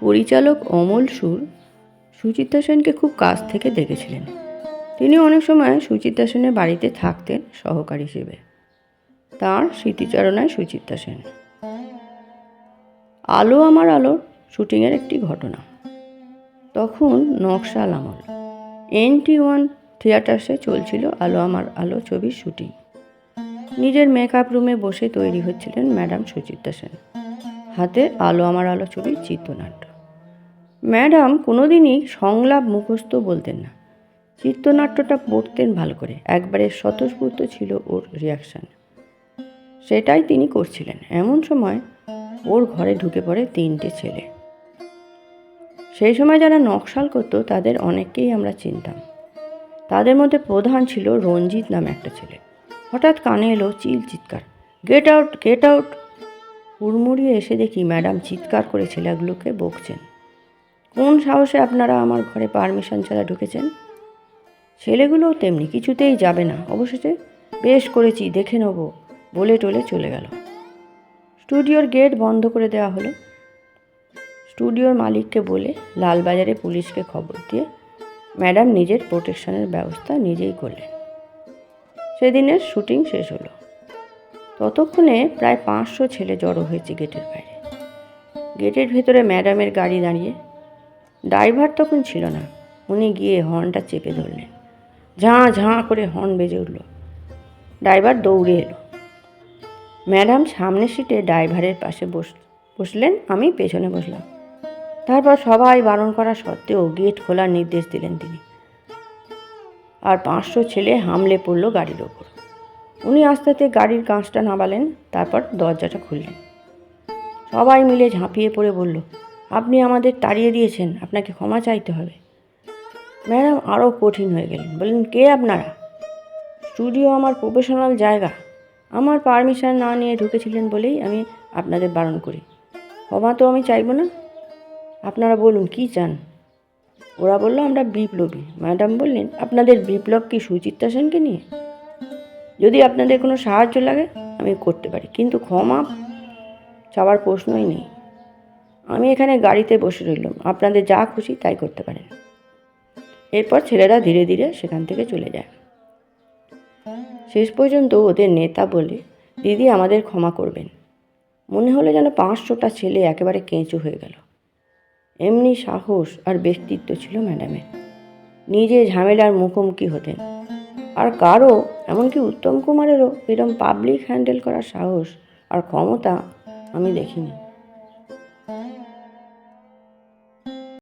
পরিচালক অমল সুর সুচিত্রা সেনকে খুব কাছ থেকে দেখেছিলেন। তিনি অনেক সময় সুচিত্রা সেনের বাড়িতে থাকতেন সহকারী হিসেবে। তাঁর স্মৃতিচারণায় সুচিত্রা সেন। আলো আমার আলোর শুটিংয়ের একটি ঘটনা। তখন নকশাল আমল। এনটি ওয়ান থিয়েটার্সে চলছিল আলো আমার আলো ছবির শুটিং। নিজের মেকআপ রুমে বসে তৈরি হচ্ছিলেন ম্যাডাম সুচিত্রা সেন। হাতে আলো আমার আলো ছবির চিত্রনাট্য। ম্যাডাম কোনোদিনই সংলাপ মুখস্থ বলতেন না। চিত্রনাট্যটা পড়তেন ভালো করে। একবারে স্বতঃস্ফূর্ত ছিল ওর রিয়াকশান সেটাই তিনি করছিলেন। এমন সময় ওর ঘরে ঢুকে পড়ে তিনটে ছেলে। সেই সময় যারা নকশাল করতো, তাদের অনেককেই আমরা চিনতাম। তাদের মধ্যে প্রধান ছিল রঞ্জিত নামে একটা ছেলে। হঠাৎ কানে এলো, চিল চিৎকার। গেট আউট গেট আউট হুড়মুড়িয়ে এসে দেখি ম্যাডাম চিৎকার করে ছেলেগুলোকে বকছেন। কোন সাহসে আপনারা আমার ঘরে পারমিশন ছাড়া ঢুকেছেন? ছেলেগুলোও তেমনি কিছুতেই যাবে না। অবশেষে বেশ করেছি, দেখে নেব। বলে টলে চলে গেল। স্টুডিওর গেট বন্ধ করে দেওয়া হলো। স্টুডিওর মালিককে বলে লালবাজারে পুলিশকে খবর দিয়ে ম্যাডাম নিজের প্রোটেকশনের ব্যবস্থা নিজেই করলেন। সেদিনের শুটিং শেষ হলো। ততক্ষণে প্রায় পাঁচশো ছেলে জড়ো হয়েছে গেটের বাইরে। গেটের ভেতরে ম্যাডামের গাড়ি দাঁড়িয়ে ড্রাইভার তখন ছিল না। উনি গিয়ে হর্নটা চেপে ধরলেন। ঝাঁ ঝাঁ করে হর্ন বেজে উঠল। ড্রাইভার দৌড়ে এলো। ম্যাডাম সামনের সিটে ড্রাইভারের পাশে বস, বসলেন, আমি পেছনে বসলাম। তারপর সবাই বারণ করা সত্ত্বেও গেট খোলার নির্দেশ দিলেন তিনি। আর পাঁচশো ছেলে হামলে পড়ল গাড়ির ওপর। উনি আস্তে আস্তে গাড়ির কাঁচটা নামালেন, তারপর দরজাটা খুললেন। সবাই মিলে ঝাঁপিয়ে পড়ে বলল আপনি আমাদের তাড়িয়ে দিয়েছেন, আপনাকে ক্ষমা চাইতে হবে। ম্যাডাম আরও কঠিন হয়ে গেলেন, বললেন, কে আপনারা? স্টুডিও আমার প্রফেশনাল জায়গা। আমার পারমিশন না নিয়ে ঢুকেছিলেন বলেই আমি আপনাদের বারণ করি। ক্ষমা তো আমি চাইব না। আপনারা বলুন, কি চান? ওরা বলল, আমরা বিপ্লবী। ম্যাডাম বললেন, আপনাদের বিপ্লব কি সুচিত্রা সেনকে নিয়ে? যদি আপনাদের কোনো সাহায্য লাগে, আমি করতে পারি, কিন্তু ক্ষমা চাওয়ার প্রশ্নই নেই। আমি এখানে গাড়িতে বসে রইলাম। আপনাদের যা খুশি তাই করতে পারেন। এরপর ছেলেরা ধীরে ধীরে সেখান থেকে চলে যায়। শেষ পর্যন্ত ওদের নেতা বলে, দিদি, আমাদের ক্ষমা করবেন। মনে হলো যেন পাঁচশোটা ছেলে একেবারে কেঁচো হয়ে গেল। এমনি সাহস আর ব্যক্তিত্ব ছিল ম্যাডামের। নিজে ঝামেলার মুখোমুখি হতেন। আর কারও এমনকি উত্তম কুমারেরও এরম পাবলিক হ্যান্ডেল করার সাহস আর ক্ষমতা আমি দেখিনি।